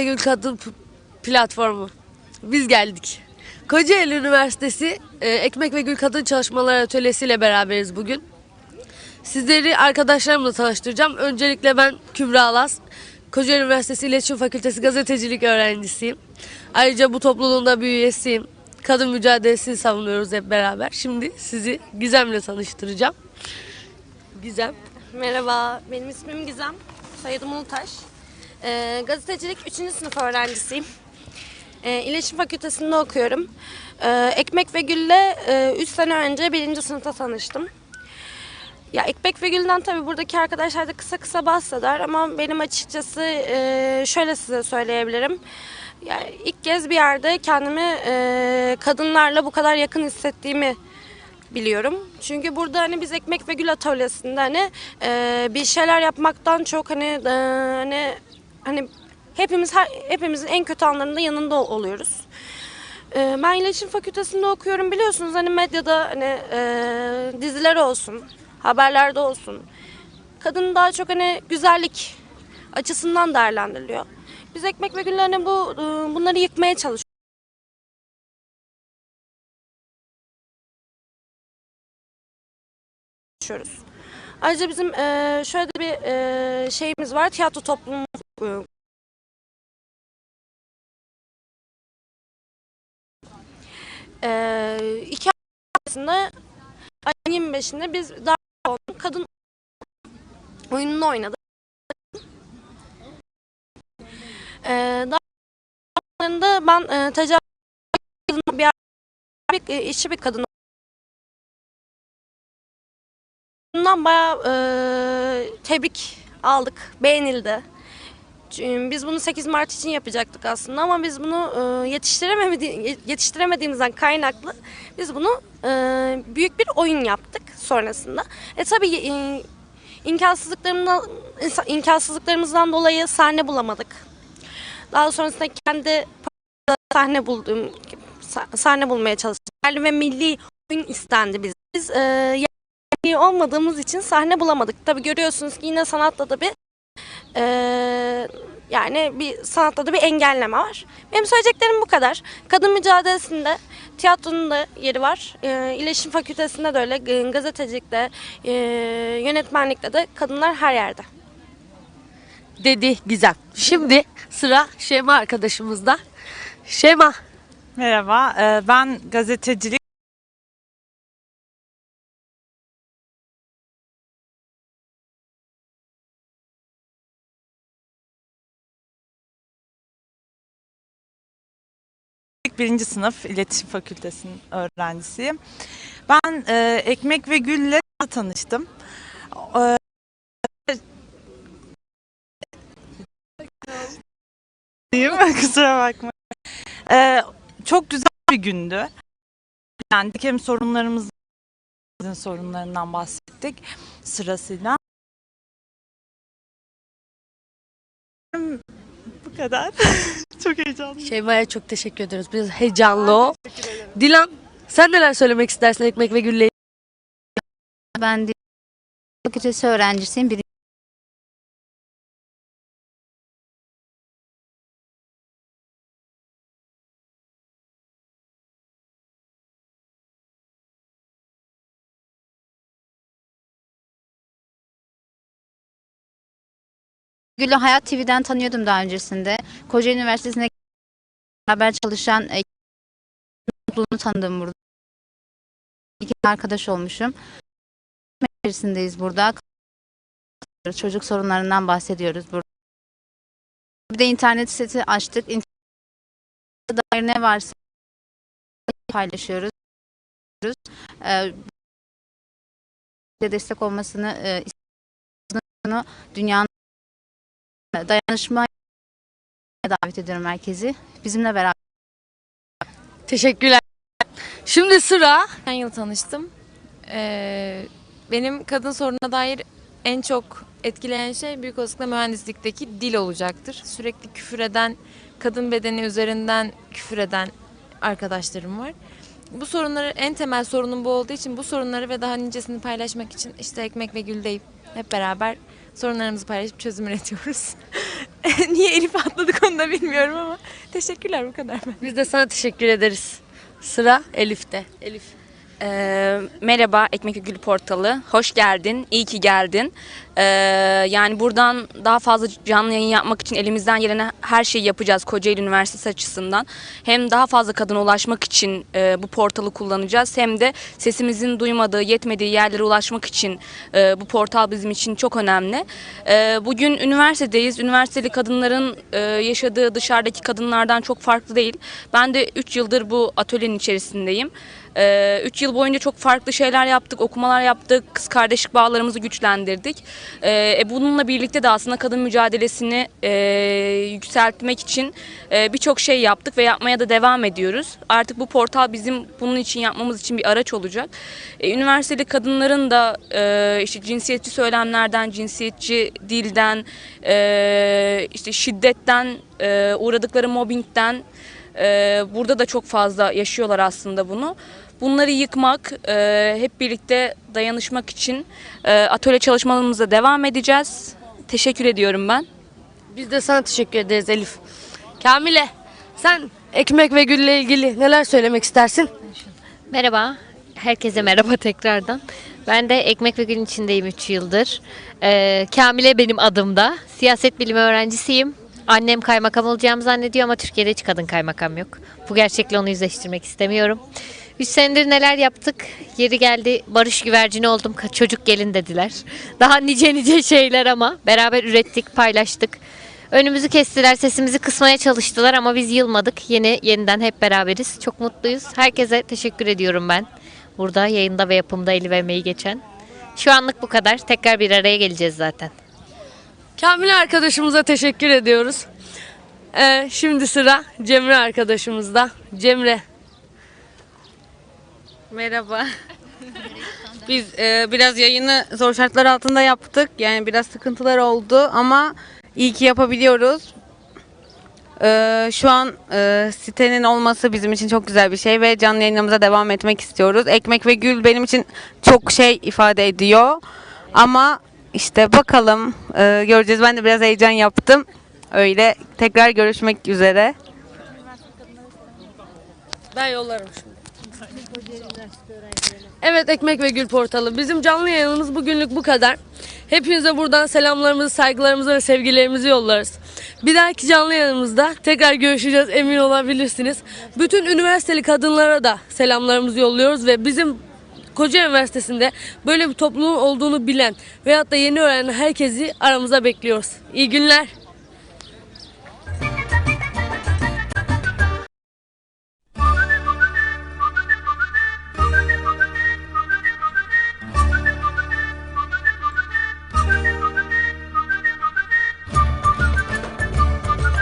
ve Gül Kadın Platformu. Biz geldik. Kocaeli Üniversitesi e, Ekmek ve Gül Kadın Çalışmaları Atölyesi ile beraberiz bugün. Sizleri arkadaşlarımla tanıştıracağım. Öncelikle ben Kübra Alas. Kocaeli Üniversitesi İletişim Fakültesi gazetecilik öğrencisiyim. Ayrıca bu topluluğun da bir üyesiyim. Kadın mücadelesini savunuyoruz hep beraber. Şimdi sizi Gizem'le tanıştıracağım. Gizem. Merhaba, benim ismim Gizem. Soyadım Ulutaş. Ee, gazetecilik 3. sınıf öğrencisiyim. Ee, İletişim Fakültesi'nde okuyorum. Ee, Ekmek ve Gül'le 3 sene önce 1. sınıfta tanıştım. Ya Ekmek ve Gül'den tabii buradaki arkadaşlar da kısa kısa bahseder ama benim açıkçası e, şöyle size söyleyebilirim. Yani ilk kez bir yerde kendimi e, kadınlarla bu kadar yakın hissettiğimi biliyorum. Çünkü burada hani biz ekmek ve gül atölyesinde hani e, bir şeyler yapmaktan çok hani e, hani hani hepimiz hepimizin en kötü anlarında yanında ol- oluyoruz. E, ben iletişim fakültesinde okuyorum biliyorsunuz hani medyada hani e, diziler olsun, haberlerde olsun. Kadın daha çok hani güzellik açısından değerlendiriliyor. Biz ekmek ve gülle hani bu e, bunları yıkmaya çalışıyoruz. Ayrıca bizim eee, şöyle bir eee, şeyimiz var. Tiyatro topluluğumuz eee, eee, iki ayın 25'inde biz daha kadın oyununu oynadık. Eee daha ben eee tecavüz bir, bir işçi bir kadın Bundan bayağı eee, tebrik aldık, beğenildi. Çünkü Biz bunu 8 Mart için yapacaktık aslında ama biz bunu yetiştiremedi yetiştiremediğimizden kaynaklı biz bunu eee, büyük bir oyun yaptık sonrasında. E tabii e, imkansızlıklarımızdan imkansızlıklarımızdan dolayı sahne bulamadık. Daha sonrasında kendi sahne bulduğum sah- sahne bulmaya çalıştık. Yerli ve milli oyun istendi biz. Biz eee iyi olmadığımız için sahne bulamadık. Tabii görüyorsunuz ki yine sanatta da bir eee, yani bir sanatta da bir engelleme var. Benim söyleyeceklerim bu kadar. Kadın mücadelesinde tiyatronun da yeri var. Eee İletişim Fakültesi'nde de öyle. g- Gazetecilikte, eee, yönetmenlikte de kadınlar her yerde. dedi Gizem. Şimdi sıra Şema arkadaşımızda. Şema. Merhaba, e, ben gazetecilik birinci sınıf iletişim fakültesinin öğrencisiyim. Ben e, Ekmek ve Gül'le tanıştım. E? Kusura bakma. E, çok güzel bir gündü. Yani hem sorunlarımızın sorunlarından bahsettik sırasıyla. Bu kadar. çok heyecanlıyım. Şema'ya çok teşekkür ediyoruz. Biraz heyecanlı o. Dilan sen neler söylemek istersin Ekmek ve Gül'le Ben de fakültesi öğrencisiyim. Bir Gül'ü Hayat TV'den tanıyordum daha öncesinde. Kocaeli Üniversitesi'nde beraber çalışan e, tanıdım burada. İki arkadaş olmuşum. içerisindeyiz burada. Çocuk sorunlarından bahsediyoruz burada. Bir de internet sitesi açtık. İnternette dair ne varsa paylaşıyoruz. Ee, destek olmasını e, dünyanın dayanışma davet ediyorum herkesi. Bizimle beraber Teşekkürler. Şimdi sıra Geçen yıl tanıştım. Ee, benim kadın sorununa dair en çok etkileyen şey büyük olasılıkla mühendislikteki dil olacaktır. Sürekli küfür eden, kadın bedeni üzerinden küfür eden arkadaşlarım var. Bu sorunları en temel sorunum bu olduğu için bu sorunları ve daha nicesini paylaşmak için işte ekmek ve gül deyip hep beraber sorunlarımızı paylaşıp çözüm üretiyoruz. Niye Elif atladık onu da bilmiyorum ama teşekkürler bu kadar. Biz de sana teşekkür ederiz. Sıra Elif'te. Elif. Ee, merhaba Ekmek Gül Portalı. Hoş geldin. İyi ki geldin. Ee, yani buradan daha fazla canlı yayın yapmak için elimizden gelen her şeyi yapacağız Kocaeli Üniversitesi açısından. Hem daha fazla kadına ulaşmak için e, bu portalı kullanacağız. Hem de sesimizin duymadığı, yetmediği yerlere ulaşmak için e, bu portal bizim için çok önemli. E, bugün üniversitedeyiz. Üniversiteli kadınların e, yaşadığı dışarıdaki kadınlardan çok farklı değil. Ben de 3 yıldır bu atölyenin içerisindeyim. 3 yıl boyunca çok farklı şeyler yaptık, okumalar yaptık, kız kardeşlik bağlarımızı güçlendirdik. Ee, e, bununla birlikte de aslında kadın mücadelesini e, yükseltmek için e, birçok şey yaptık ve yapmaya da devam ediyoruz. Artık bu portal bizim bunun için yapmamız için bir araç olacak. E, üniversiteli kadınların da işte cinsiyetçi söylemlerden, cinsiyetçi dilden, işte şiddetten, uğradıkları mobbingden ee, burada da çok fazla yaşıyorlar aslında bunu. Bunları yıkmak, e, hep birlikte dayanışmak için e, atölye çalışmalarımıza devam edeceğiz. Teşekkür ediyorum ben. Biz de sana teşekkür ederiz Elif. Kamile sen ekmek ve gülle ilgili neler söylemek istersin? Merhaba, herkese merhaba tekrardan. Ben de Ekmek ve Gün içindeyim 3 yıldır. Ee, Kamile benim adımda. Siyaset bilimi öğrencisiyim. Annem kaymakam olacağımı zannediyor ama Türkiye'de hiç kadın kaymakam yok. Bu gerçekle onu yüzleştirmek istemiyorum. 3 senedir neler yaptık? Yeri geldi barış güvercini oldum. Çocuk gelin dediler. Daha nice nice şeyler ama beraber ürettik, paylaştık. Önümüzü kestiler, sesimizi kısmaya çalıştılar ama biz yılmadık. Yeni yeniden hep beraberiz. Çok mutluyuz. Herkese teşekkür ediyorum ben. Burada yayında ve yapımda eli ve emeği geçen. Şu anlık bu kadar. Tekrar bir araya geleceğiz zaten. Kamile arkadaşımıza teşekkür ediyoruz. Ee, şimdi sıra Cemre arkadaşımızda. Cemre Merhaba. Biz e, biraz yayını zor şartlar altında yaptık. Yani biraz sıkıntılar oldu ama iyi ki yapabiliyoruz. E, şu an e, sitenin olması bizim için çok güzel bir şey ve canlı yayınımıza devam etmek istiyoruz. Ekmek ve Gül benim için çok şey ifade ediyor. Ama işte bakalım e, göreceğiz. Ben de biraz heyecan yaptım. Öyle tekrar görüşmek üzere. ben yollarım şimdi. Evet Ekmek ve Gül portalı. Bizim canlı yayınımız bugünlük bu kadar. Hepinize buradan selamlarımızı, saygılarımızı ve sevgilerimizi yollarız. Bir dahaki canlı yayınımızda tekrar görüşeceğiz emin olabilirsiniz. Bütün üniversiteli kadınlara da selamlarımızı yolluyoruz ve bizim Kocaeli Üniversitesi'nde böyle bir topluluğun olduğunu bilen veyahut da yeni öğrenen herkesi aramıza bekliyoruz. İyi günler.